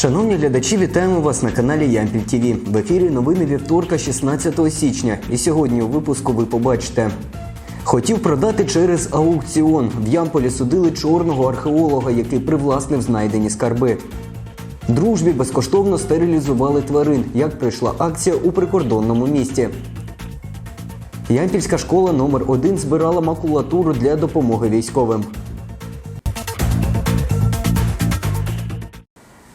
Шановні глядачі, вітаємо вас на каналі Ямпіль ТВ. В ефірі новини вівторка 16 січня. І сьогодні у випуску ви побачите. Хотів продати через аукціон. В Ямполі судили чорного археолога, який привласнив знайдені скарби. Дружбі безкоштовно стерилізували тварин. Як прийшла акція у прикордонному місті. Ямпільська школа номер 1 збирала макулатуру для допомоги військовим.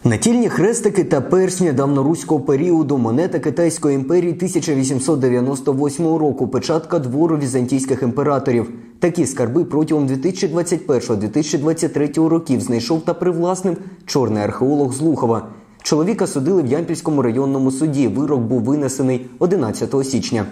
Натільні хрестики та персні давноруського періоду, монета Китайської імперії 1898 року, печатка двору візантійських імператорів. Такі скарби протягом 2021-2023 років знайшов та привласнив чорний археолог з Лухова. Чоловіка судили в Ямпільському районному суді. Вирок був винесений 11 січня.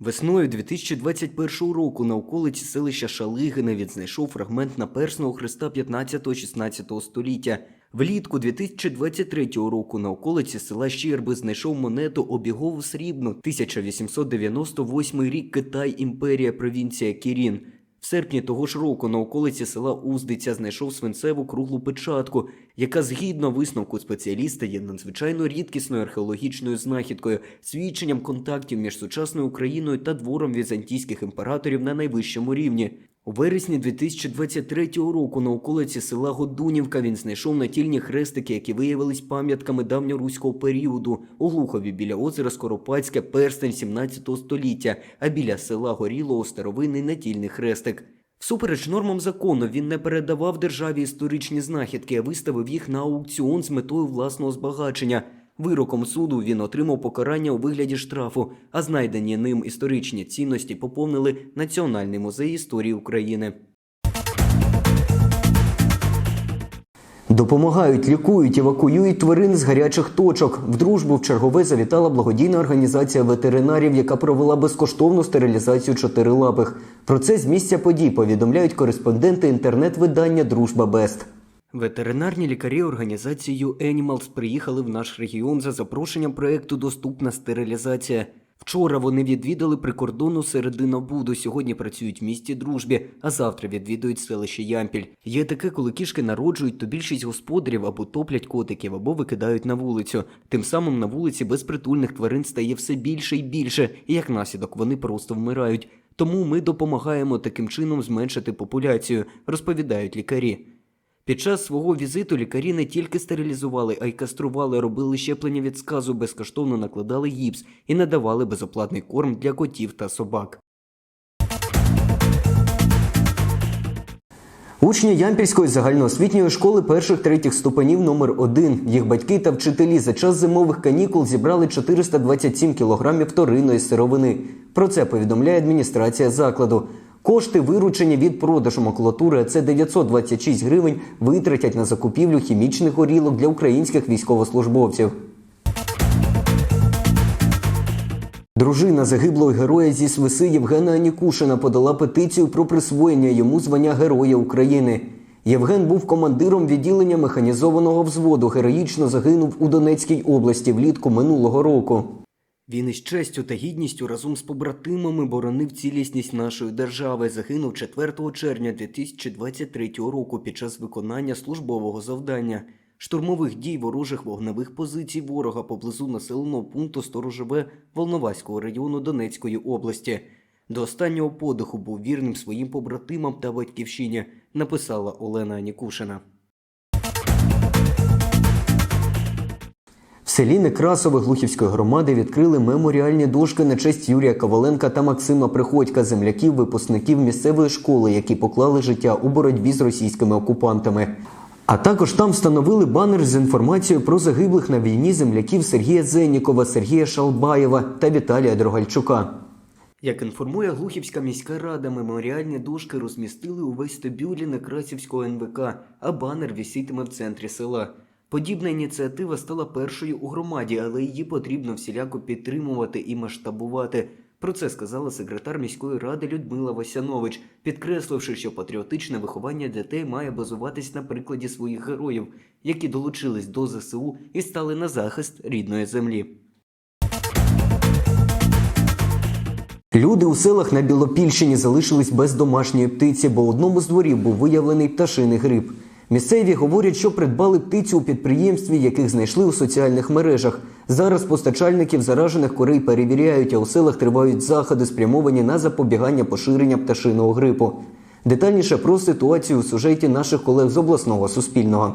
Весною 2021 року на околиці селища Шалигине відзнайшов фрагмент наперсного хреста 15-16 століття. Влітку 2023 року на околиці села Щерби знайшов монету обігову срібну 1898 рік Китай імперія провінція Кірін. В серпні того ж року на околиці села Уздиця знайшов свинцеву круглу печатку, яка згідно висновку спеціаліста є надзвичайно рідкісною археологічною знахідкою, свідченням контактів між сучасною Україною та двором візантійських імператорів на найвищому рівні. У вересні 2023 року на околиці села Годунівка він знайшов натільні хрестики, які виявились пам'ятками давньоруського періоду. У Глухові біля озера Скоропадське перстень 17 століття, а біля села Горілого старовинний натільний хрестик. Всупереч нормам закону він не передавав державі історичні знахідки, а виставив їх на аукціон з метою власного збагачення. Вироком суду він отримав покарання у вигляді штрафу, а знайдені ним історичні цінності поповнили Національний музей історії України. Допомагають, лікують, евакуюють тварин з гарячих точок. В дружбу в чергове завітала благодійна організація ветеринарів, яка провела безкоштовну стерилізацію чотирилапих. Про це з місця подій повідомляють кореспонденти інтернет-видання Дружба Бест. Ветеринарні лікарі організації U Animals приїхали в наш регіон за запрошенням проекту Доступна стерилізація. Вчора вони відвідали прикордонну середину Буду. Сьогодні працюють в місті дружбі, а завтра відвідують селище Ямпіль. Є таке, коли кішки народжують, то більшість господарів або топлять котиків, або викидають на вулицю. Тим самим на вулиці безпритульних тварин стає все більше і більше, і як наслідок вони просто вмирають. Тому ми допомагаємо таким чином зменшити популяцію, розповідають лікарі. Під час свого візиту лікарі не тільки стерилізували, а й кастрували, робили щеплення від сказу, безкоштовно накладали гіпс і надавали безоплатний корм для котів та собак. Учні Ямпільської загальноосвітньої школи перших третіх ступенів номер 1 Їх батьки та вчителі за час зимових канікул зібрали 427 кілограмів вторинної сировини. Про це повідомляє адміністрація закладу. Кошти, виручені від продажу макулатури, а це 926 гривень, витратять на закупівлю хімічних горілок для українських військовослужбовців. Дружина загиблого героя зі Свиси Євгена Анікушина подала петицію про присвоєння йому звання Героя України. Євген був командиром відділення механізованого взводу. Героїчно загинув у Донецькій області влітку минулого року. Він із честю та гідністю разом з побратимами боронив цілісність нашої держави. Загинув 4 червня 2023 року під час виконання службового завдання. Штурмових дій ворожих вогневих позицій ворога поблизу населеного пункту Сторожове Волноваського району Донецької області. До останнього подиху був вірним своїм побратимам та батьківщині, написала Олена Анікушина. Селі Некрасове Глухівської громади відкрили меморіальні дошки на честь Юрія Коваленка та Максима Приходька, земляків, випускників місцевої школи, які поклали життя у боротьбі з російськими окупантами. А також там встановили банер з інформацією про загиблих на війні земляків Сергія Зеннікова, Сергія Шалбаєва та Віталія Дрогальчука. Як інформує Глухівська міська рада, меморіальні дошки розмістили у вестибюлі Некрасівського НВК, а банер вісітиме в центрі села. Подібна ініціатива стала першою у громаді, але її потрібно всіляко підтримувати і масштабувати. Про це сказала секретар міської ради Людмила Васянович, підкресливши, що патріотичне виховання дітей має базуватись на прикладі своїх героїв, які долучились до ЗСУ і стали на захист рідної землі. Люди у селах на Білопільщині залишились без домашньої птиці, бо одному з дворів був виявлений пташиний грип. Місцеві говорять, що придбали птицю у підприємстві, яких знайшли у соціальних мережах. Зараз постачальників заражених курей перевіряють, а у селах тривають заходи, спрямовані на запобігання поширення пташиного грипу. Детальніше про ситуацію у сюжеті наших колег з обласного суспільного.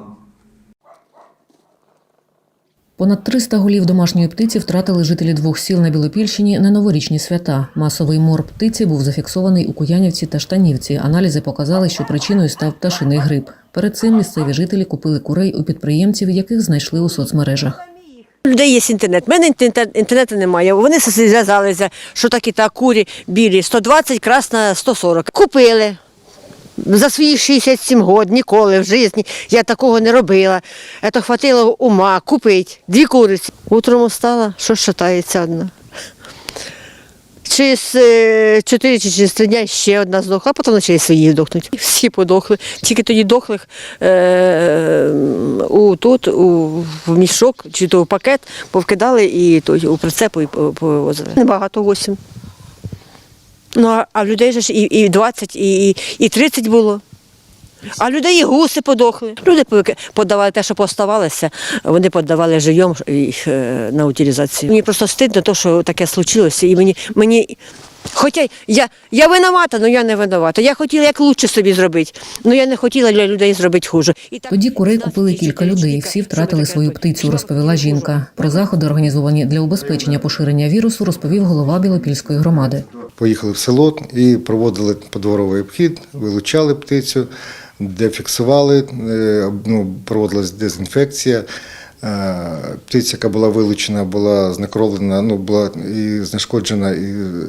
Понад 300 голів домашньої птиці втратили жителі двох сіл на Білопільщині на новорічні свята. Масовий мор птиці був зафіксований у Куянівці та Штанівці. Аналізи показали, що причиною став пташиний грип. Перед цим місцеві жителі купили курей у підприємців, яких знайшли у соцмережах. У людей є інтернет. У мене інтернету немає. Вони зв'язалися, що такі та курі білі 120, красна 140. Купили. За свої 67 років ніколи в житті я такого не робила. Це хватило ума купити дві куриці. Утром встала, що шатається одна. Через е, 4 чи через 3 дня ще одна здохла, а потім через свої здохнуть. Всі подохли. Тільки тоді дохлих е, у, тут, у, в мішок чи то в пакет повкидали і то, у прицепу і повозили. Небагато, вісім. Ну, а, в людей ж і, і 20, і, і, і 30 було. А людей і гуси подохли. Люди подавали те, що поставалося, вони подавали живьом їх е, на утилізацію. Мені просто стидно, то, що таке случилося. І мені, мені Хоча я, я винувата, але я не винувата. Я хотіла як краще собі зробити, але я не хотіла для людей зробити хуже. І так, Тоді курей купили кілька людей. Всі втратили свою птицю, розповіла жінка. Про заходи, організовані для убезпечення поширення вірусу, розповів голова Білопільської громади. Поїхали в село і проводили подворовий обхід, вилучали птицю, де фіксували, е, ну, проводилась дезінфекція. Е, Птиця, яка була вилучена, була знекровлена, ну, була і знешкоджена, і е,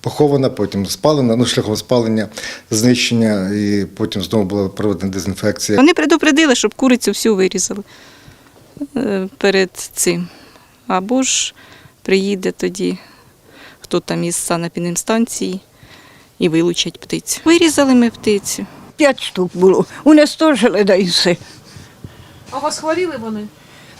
похована, потім спалена, ну, шляхом спалення, знищення, і потім знову була проведена дезінфекція. Вони предупредили, щоб курицю всю вирізали перед цим. Або ж приїде тоді, хто там із санепідемстанції і вилучать птицю. Вирізали ми птицю. П'ять штук було. Унестожили, да і все. А вас хворіли вони?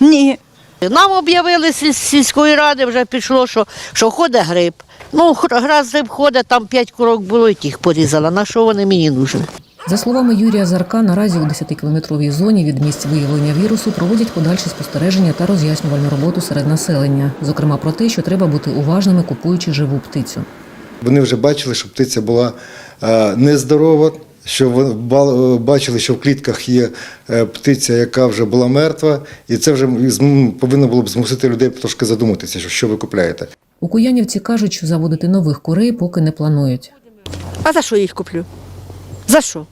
Ні. Нам об'явили з сільської ради, вже пішло, що, що ходить гриб. Ну, раз гриб ходить, там п'ять курок було і тих порізала. На що вони мені нужні? За словами Юрія Зарка, наразі у 10-кілометровій зоні від місць виявлення вірусу проводять подальші спостереження та роз'яснювальну роботу серед населення, зокрема про те, що треба бути уважними, купуючи живу птицю. Вони вже бачили, що птиця була е, нездорова, що ба- бачили, що в клітках є е, птиця, яка вже була мертва, і це вже повинно було б змусити людей трошки задуматися, що, що ви купляєте. У Куянівці кажуть, що заводити нових курей поки не планують. А за що я їх куплю? За що?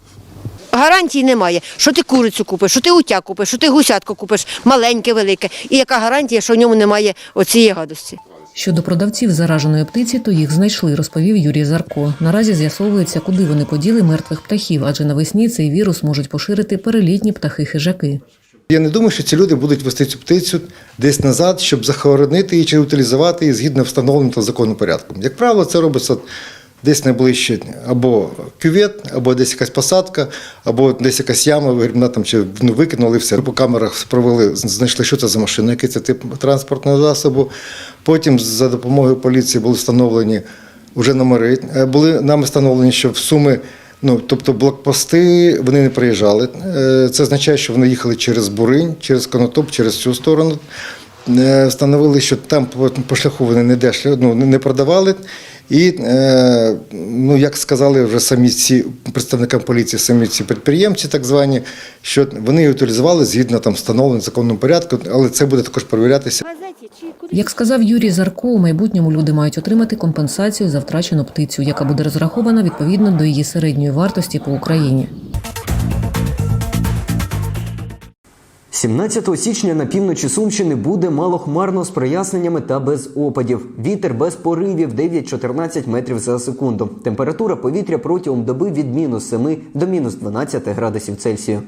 Гарантії немає. Що ти курицю купиш, що ти утя купиш, що ти гусятку купиш, маленьке, велике. І яка гарантія, що в ньому немає оцієї гадості? Щодо продавців зараженої птиці, то їх знайшли, розповів Юрій Зарко. Наразі з'ясовується, куди вони поділи мертвих птахів, адже навесні цей вірус можуть поширити перелітні птахи-хижаки. Я не думаю, що ці люди будуть вести цю птицю десь назад, щоб захоронити її чи утилізувати її згідно встановленого та порядку. Як правило, це робиться десь найближче або кювет, або десь якась посадка, або десь якась яма, вона там чи ну, викинули все. По камерах провели, знайшли, що це за машина, який це тип транспортного засобу. Потім за допомогою поліції були встановлені вже номери. Е, Були нами встановлені, що в суми. Ну, тобто блокпости вони не приїжджали. Е, Це означає, що вони їхали через Буринь, через Конотоп, через цю сторону. Е, Встановили, що там по шляху вони не дешли, ну, не продавали. І, е, ну, як сказали вже самі ці представникам поліції, самі ці підприємці, так звані, що вони її утилізували згідно там встановленим законним порядку, але це буде також перевірятися. Як сказав Юрій Зарко, у майбутньому люди мають отримати компенсацію за втрачену птицю, яка буде розрахована відповідно до її середньої вартості по Україні. 17 січня на півночі Сумщини буде малохмарно з проясненнями та без опадів. Вітер без поривів 9-14 метрів за секунду. Температура повітря протягом доби від мінус 7 до мінус 12 градусів Цельсію.